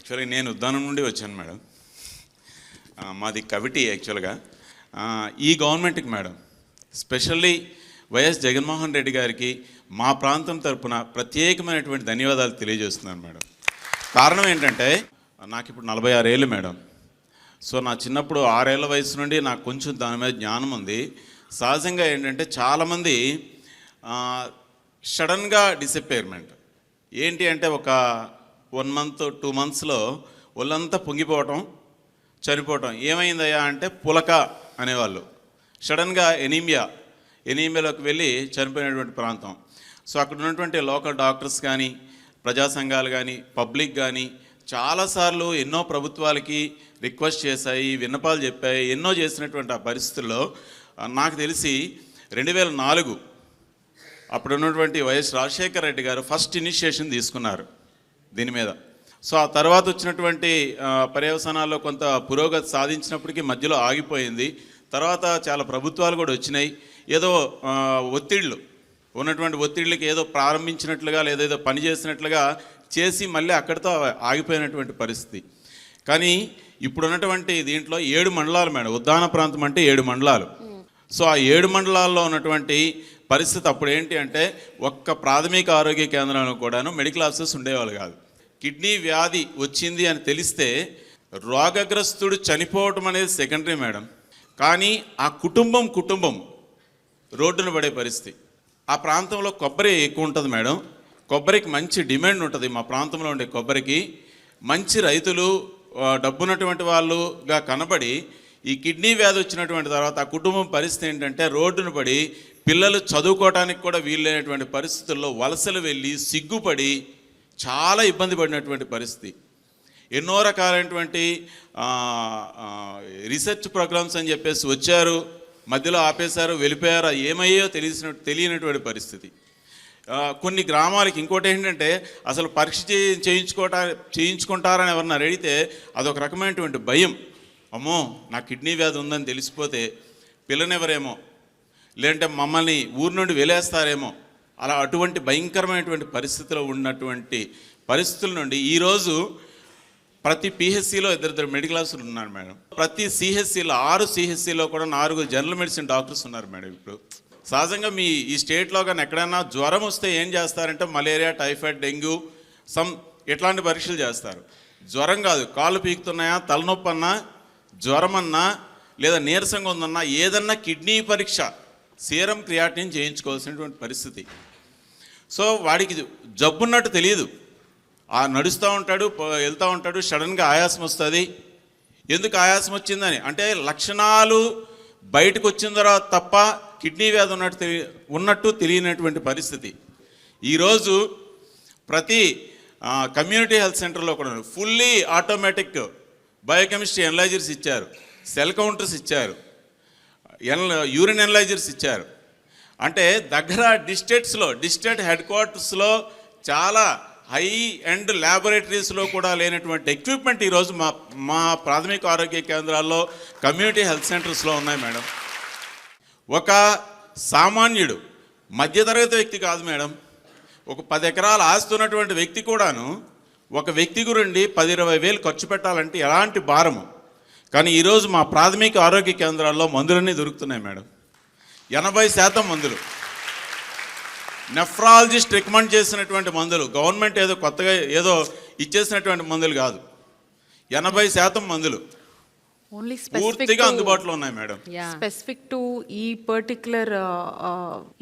Actually నేను ఉద్దానం నుండి వచ్చాను మేడం. మాది కవిటి యాక్చువల్గా. ఈ గవర్నమెంట్కి madam specially YS Jaganmohan Reddy గారికి మా ప్రాంతం తరపున ప్రత్యేకమైనటువంటి ధన్యవాదాలు తెలియజేస్తున్నాను మేడం. కారణం ఏంటంటే నాకు ఇప్పుడు నలభై ఆరు ఏళ్ళు మేడం. సో నా చిన్నప్పుడు ఆరేళ్ళ వయసు నుండి నాకు కొంచెం దాని మీద జ్ఞానం ఉంది. సహజంగా ఏంటంటే చాలామంది సడన్గా డిసప్పేర్మెంట్ ఏంటి అంటే ఒక వన్ మంత్ టూ మంత్స్లో ఒళ్ళంతా పొంగిపోవటం చనిపోవటం. ఏమైందయ్యా అంటే పులక అనేవాళ్ళు. సడన్గా ఎనీమియా ఎనీమియాలోకి వెళ్ళి చనిపోయినటువంటి ప్రాంతం. సో అక్కడ ఉన్నటువంటి లోకల్ డాక్టర్స్ కానీ ప్రజా సంఘాలు కానీ పబ్లిక్ కానీ చాలాసార్లు ఎన్నో ప్రభుత్వాలకి రిక్వెస్ట్ చేశాయి విన్నపాలు చెప్పాయి ఎన్నో చేసినటువంటి ఆ పరిస్థితుల్లో నాకు తెలిసి రెండు వేల నాలుగు అప్పుడు ఉన్నటువంటి వైఎస్ రాజశేఖర రెడ్డి గారు ఫస్ట్ ఇనిషియేషన్ తీసుకున్నారు. దీని మీద. సో ఆ తర్వాత వచ్చినటువంటి పర్యవసానాల్లో కొంత పురోగతి సాధించినప్పటికీ మధ్యలో ఆగిపోయింది. తర్వాత చాలా ప్రభుత్వాలు కూడా వచ్చినాయి. ఏదో ఒత్తిళ్ళు ఉన్నటువంటి ఒత్తిళ్ళకి ఏదో ప్రారంభించినట్లుగా లేదా ఏదో పని చేసినట్లుగా చేసి మళ్ళీ అక్కడితో ఆగిపోయినటువంటి పరిస్థితి. కానీ ఇప్పుడు ఉన్నటువంటి దీంట్లో ఏడు మండలాలు మేడం. ఉద్దాన ప్రాంతం అంటే ఏడు మండలాలు. సో ఆ ఏడు మండలాల్లో ఉన్నటువంటి పరిస్థితి అప్పుడు ఏంటి అంటే ఒక్క ప్రాథమిక ఆరోగ్య కేంద్రంలో కూడాను మెడికల్ ఆఫీసర్స్ ఉండేవాళ్ళు కాదు. కిడ్నీ వ్యాధి వచ్చింది అని తెలిస్తే రోగగ్రస్తుడు చనిపోవటం అనేది సెకండరీ మేడం. కానీ ఆ కుటుంబం కుటుంబం రోడ్డున పడే పరిస్థితి. ఆ ప్రాంతంలో కొబ్బరి ఎక్కువ ఉంటుంది మేడం. కొబ్బరికి మంచి డిమాండ్ ఉంటుంది మా ప్రాంతంలో ఉండే కొబ్బరికి. మంచి రైతులు డబ్బున్నటువంటి వాళ్ళుగా కనబడి ఈ కిడ్నీ వ్యాధి వచ్చినటువంటి తర్వాత ఆ కుటుంబం పరిస్థితి ఏంటంటే రోడ్డున పడి పిల్లలు చదువుకోవడానికి కూడా వీలైనటువంటి పరిస్థితుల్లో వలసలు వెళ్ళి సిగ్గుపడి చాలా ఇబ్బంది పడినటువంటి పరిస్థితి. ఎన్నో రకాలైనటువంటి రీసెర్చ్ ప్రోగ్రామ్స్ అని చెప్పేసి వచ్చారు మధ్యలో ఆపేశారు వెళ్ళిపోయారు ఏమయ్యో తెలిసిన తెలియనటువంటి పరిస్థితి. కొన్ని గ్రామాలకి ఇంకోటి ఏంటంటే అసలు పరీక్ష చే- చేయించుకుంటారని ఎవరన్నా అడిగితే అదొక రకమైనటువంటి భయం. అమ్మో నా కిడ్నీ వ్యాధి ఉందని తెలిసిపోతే పిల్లనెవరేమో? లేదంటే మమ్మల్ని ఊరి నుండి వెలేస్తారేమో. అలా అటువంటి భయంకరమైనటువంటి పరిస్థితిలో ఉన్నటువంటి పరిస్థితుల నుండి ఈరోజు ప్రతి పిహెచ్సిలో ఇద్దరిద్దరు మెడికల్ ఆఫీసర్లు ఉన్నారు మేడం. ప్రతి సిహెచ్సిలో ఆరు సిహెచ్సిలో కూడా నాలుగు జనరల్ మెడిసిన్ డాక్టర్స్ ఉన్నారు మేడం ఇప్పుడు. సహజంగా మీ ఈ స్టేట్లో కానీ ఎక్కడైనా జ్వరం వస్తే ఏం చేస్తారంటే మలేరియా టైఫాయిడ్ డెంగ్యూ సమ్ ఇట్లాంటి పరీక్షలు చేస్తారు. జ్వరం కాదు కాళ్ళు పీకుతున్నాయా తలనొప్పి అన్నా జ్వరం అన్నా లేదా నీరసంగా ఉందన్నా ఏదన్నా కిడ్నీ పరీక్ష సీరం క్రియాటిన్ చేయించుకోవాల్సినటువంటి పరిస్థితి. సో వాడికి జబ్బున్నట్టు తెలియదు ఆ నడుస్తూ ఉంటాడు వెళ్తూ ఉంటాడు సడన్గా ఆయాసం వస్తుంది. ఎందుకు ఆయాసం వచ్చిందని? అంటే లక్షణాలు బయటకు వచ్చిన తర్వాత తప్ప కిడ్నీ వ్యాధి ఉన్నట్టు తెలియ ఉన్నట్టు తెలియనటువంటి పరిస్థితి. ఈరోజు ప్రతి కమ్యూనిటీ హెల్త్ సెంటర్లో కూడా ఫుల్లీ ఆటోమేటిక్ బయోకెమిస్ట్రీ ఎనలైజర్స్ ఇచ్చారు. సెల్ కౌంటర్స్ ఇచ్చారు. ఎన్ యూరిన్ ఎనలైజర్స్ ఇచ్చారు. అంటే దగ్గర డిస్టేట్స్లో డిస్టేట్ హెడ్ క్వార్టర్స్లో చాలా హై అండ్ ల్యాబొరేటరీస్లో కూడా లేనటువంటి ఎక్విప్మెంట్ ఈరోజు మా మా ప్రాథమిక ఆరోగ్య కేంద్రాల్లో కమ్యూనిటీ హెల్త్ సెంటర్స్లో ఉన్నాయి మేడం. ఒక సామాన్యుడు మధ్యతరగతి వ్యక్తి కాదు మేడం. ఒక పది ఎకరాల ఆస్తి ఉన్నటువంటి వ్యక్తి కూడాను ఒక వ్యక్తి గురండి పది ఇరవై వేలు ఖర్చు పెట్టాలంటే ఎలాంటి భారము? కానీ ఈరోజు మా ప్రాథమిక ఆరోగ్య కేంద్రాల్లో మందులన్నీ దొరుకుతున్నాయి మేడం. ఎనభై శాతం మందులు. నెఫ్రాలజిస్ట్ రికమెండ్ చేసినటువంటి మందులు గవర్నమెంట్ ఏదో కొత్తగా ఏదో ఇచ్చేసినటువంటి మందులు కాదు. ఎనభై శాతం మందులు. ఓన్లీ స్పెసిఫిక్ పూర్తిగా అందుబాటులో ఉన్నాయి మేడం. స్పెసిఫిక్ టు ఈ పర్టికులర్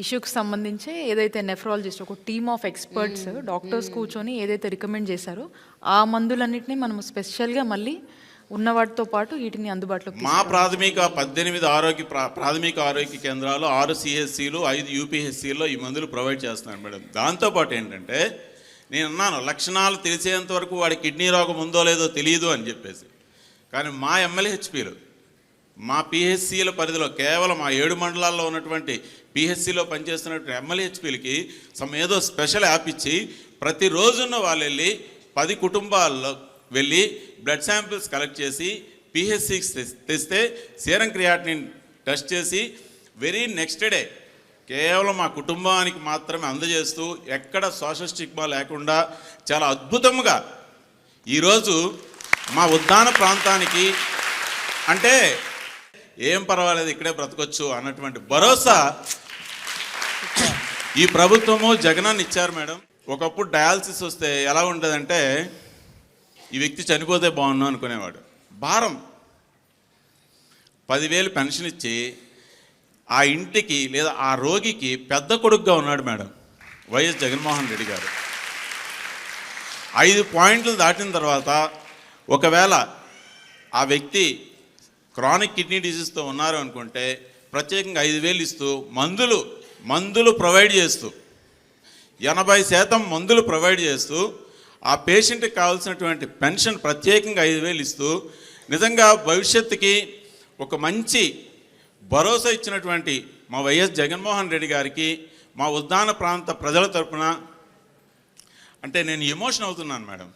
ఇష్యూకి సంబంధించి ఏదైతే నెఫ్రాలజిస్ట్ ఒక టీమ్ ఆఫ్ ఎక్స్పర్ట్స్ డాక్టర్స్ కూర్చొని ఏదైతే రికమెండ్ చేశారో ఆ మందులన్నిటిని మనం స్పెషల్గా మళ్ళీ ఉన్న వాటితో పాటు వీటిని అందుబాటులోకి మా ప్రాథమిక పద్దెనిమిది ఆరోగ్య ప్రా- ప్రాథమిక ఆరోగ్య కేంద్రాలు ఆరు సిహెచ్సిలు ఐదు యూపీహెచ్సిలో ఈ మందులు ప్రొవైడ్ చేస్తున్నారు మేడం. దాంతోపాటు ఏంటంటే నేను అన్నాను లక్షణాలు తెలిసేంత వరకు వాడి కిడ్నీ రోగం ఉందో లేదో తెలియదు అని చెప్పేసి. కానీ మా ఎమ్మెల్యేహెచ్పిలు మా పిహెచ్సిల పరిధిలో కేవలం ఆ ఏడు మండలాల్లో ఉన్నటువంటి పిహెచ్సిలో పనిచేస్తున్నటువంటి ఎమ్మెల్యేహెచ్పిలకి సమ్ ఏదో స్పెషల్ యాప్ ఇచ్చి ప్రతిరోజున వాళ్ళు వెళ్ళి పది కుటుంబాల్లో వెళ్ళి బ్లడ్ శాంపిల్స్ కలెక్ట్ చేసి పిహెచ్సికి తెస్తే సీరం క్రియాటిని టెస్ట్ చేసి వెరీ నెక్స్ట్ డే కేవలం మా కుటుంబానికి మాత్రమే అందజేస్తూ ఎక్కడ సోషల్ స్టిగ్మా లేకుండా చాలా అద్భుతంగా ఈరోజు మా ఉద్దాన ప్రాంతానికి అంటే ఏం పర్వాలేదు ఇక్కడే బ్రతకొచ్చు అన్నటువంటి భరోసా ఈ ప్రభుత్వము జగనాన్ని ఇచ్చారు మేడం. ఒకప్పుడు డయాలసిస్ వస్తే ఎలా ఉంటుందంటే ఈ వ్యక్తి చనిపోతే బాగున్నా అనుకునేవాడు. భారం. పదివేలు పెన్షన్ ఇచ్చి ఆ ఇంటికి లేదా ఆ రోగికి పెద్ద కొడుకుగా ఉన్నాడు మేడం వైఎస్ జగన్మోహన్ రెడ్డి గారు. ఐదు పాయింట్లు దాటిన తర్వాత ఒకవేళ ఆ వ్యక్తి క్రానిక్ కిడ్నీ డిసీజ్తో ఉన్నారు అనుకుంటే ప్రత్యేకంగా ఐదు వేలు ఇస్తూ మందులు మందులు ప్రొవైడ్ చేస్తూ ఎనభై శాతం మందులు ప్రొవైడ్ చేస్తూ ఆ పేషెంట్కి కావాల్సినటువంటి పెన్షన్ ప్రత్యేకంగా ఐదు వేలు ఇస్తూ నిజంగా భవిష్యత్తుకి ఒక మంచి భరోసా ఇచ్చినటువంటి మా వైఎస్ జగన్మోహన్ రెడ్డి గారికి మా ఉద్దాన ప్రాంత ప్రజల తరపున అంటే నేను ఎమోషన్ అవుతున్నాను మేడం.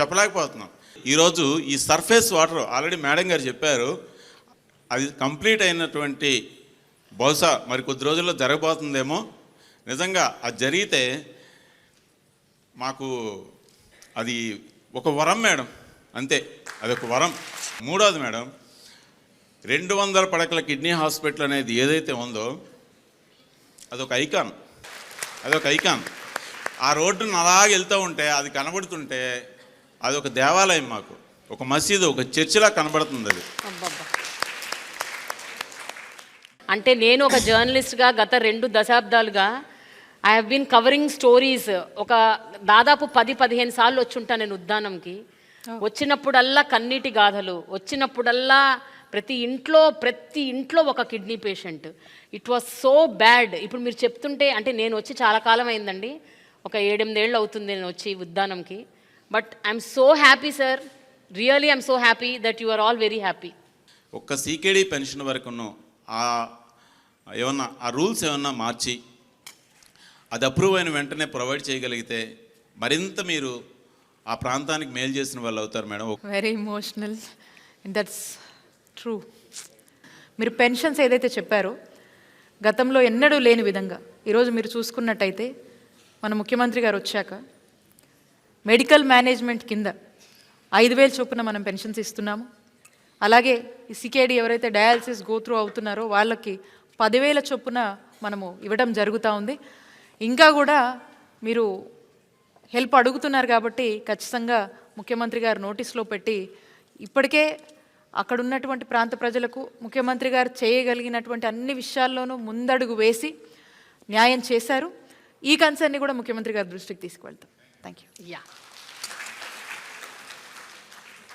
చెప్పలేకపోతున్నాం. ఈరోజు ఈ సర్ఫేస్ వాటర్ ఆల్రెడీ మేడం గారు చెప్పారు. అది కంప్లీట్ అయినటువంటి బహుశా మరి కొద్ది రోజుల్లో జరగబోతుందేమో. నిజంగా అది జరిగితే మాకు అది ఒక వరం మేడం. అంతే అది ఒక వరం. మూడోది మేడం రెండు వందల పడకల కిడ్నీ హాస్పిటల్ అనేది ఏదైతే ఉందో అదొక ఐకాన్. అదొక ఐకాన్. ఆ రోడ్డును అలాగే వెళ్తూ ఉంటే అది కనబడుతుంటే అది ఒక దేవాలయం మాకు. ఒక మసీదు ఒక చర్చిలా కనబడుతుంది అది. అంటే నేను ఒక జర్నలిస్ట్గా గత రెండు దశాబ్దాలుగా I have been covering stories ఒక దాదాపు పది పదిహేను సార్లు వచ్చి ఉంటాను నేను ఉద్దానంకి. వచ్చినప్పుడల్లా కన్నీటి గాథలు వచ్చినప్పుడల్లా ప్రతి ఇంట్లో ప్రతి ఇంట్లో ఒక kidney patient. It was so bad ఇప్పుడు మీరు చెప్తుంటే అంటే నేను వచ్చి చాలా కాలం అయిందండి. ఒక ఏడెనిమిదేళ్ళు అవుతుంది నేను వచ్చి ఉద్దానంకి. But I'm so happy sir really I'm so happy that you are all very happy ఒక్క సీకేడీ పెన్షన్ వరకును ఆ ఏమన్నా ఆ రూల్స్ ఏమన్నా మార్చి అది అప్రూవ్ అయిన వెంటనే ప్రొవైడ్ చేయగలిగితే మరింత మీరు ఆ ప్రాంతానికి మేలు చేసిన వాళ్ళు అవుతారు madam. Very emotional that's true మీరు పెన్షన్స్ ఏదైతే చెప్పారో గతంలో ఎన్నడూ లేని విధంగా ఈరోజు మీరు చూసుకున్నట్టయితే మన ముఖ్యమంత్రి గారు వచ్చాక మెడికల్ మేనేజ్మెంట్ కింద ఐదు వేలు చొప్పున మనం పెన్షన్స్ ఇస్తున్నాము. అలాగే ఈ సికేడి ఎవరైతే డయాలసిస్ గోత్రూ అవుతున్నారో వాళ్ళకి పదివేల చొప్పున మనము ఇవ్వడం జరుగుతూ ఉంది. ఇంకా కూడా మీరు హెల్ప్ అడుగుతున్నారు కాబట్టి ఖచ్చితంగా ముఖ్యమంత్రి గారు నోటీస్లో పెట్టి ఇప్పటికే అక్కడ ఉన్నటువంటి ప్రాంత ప్రజలకు ముఖ్యమంత్రి గారు చేయగలిగినటువంటి అన్ని విషయాల్లోనూ ముందడుగు వేసి న్యాయం చేశారు. ఈ కన్సర్న్ని కూడా ముఖ్యమంత్రి గారి దృష్టికి తీసుకువెళ్తాం. Thank you yeah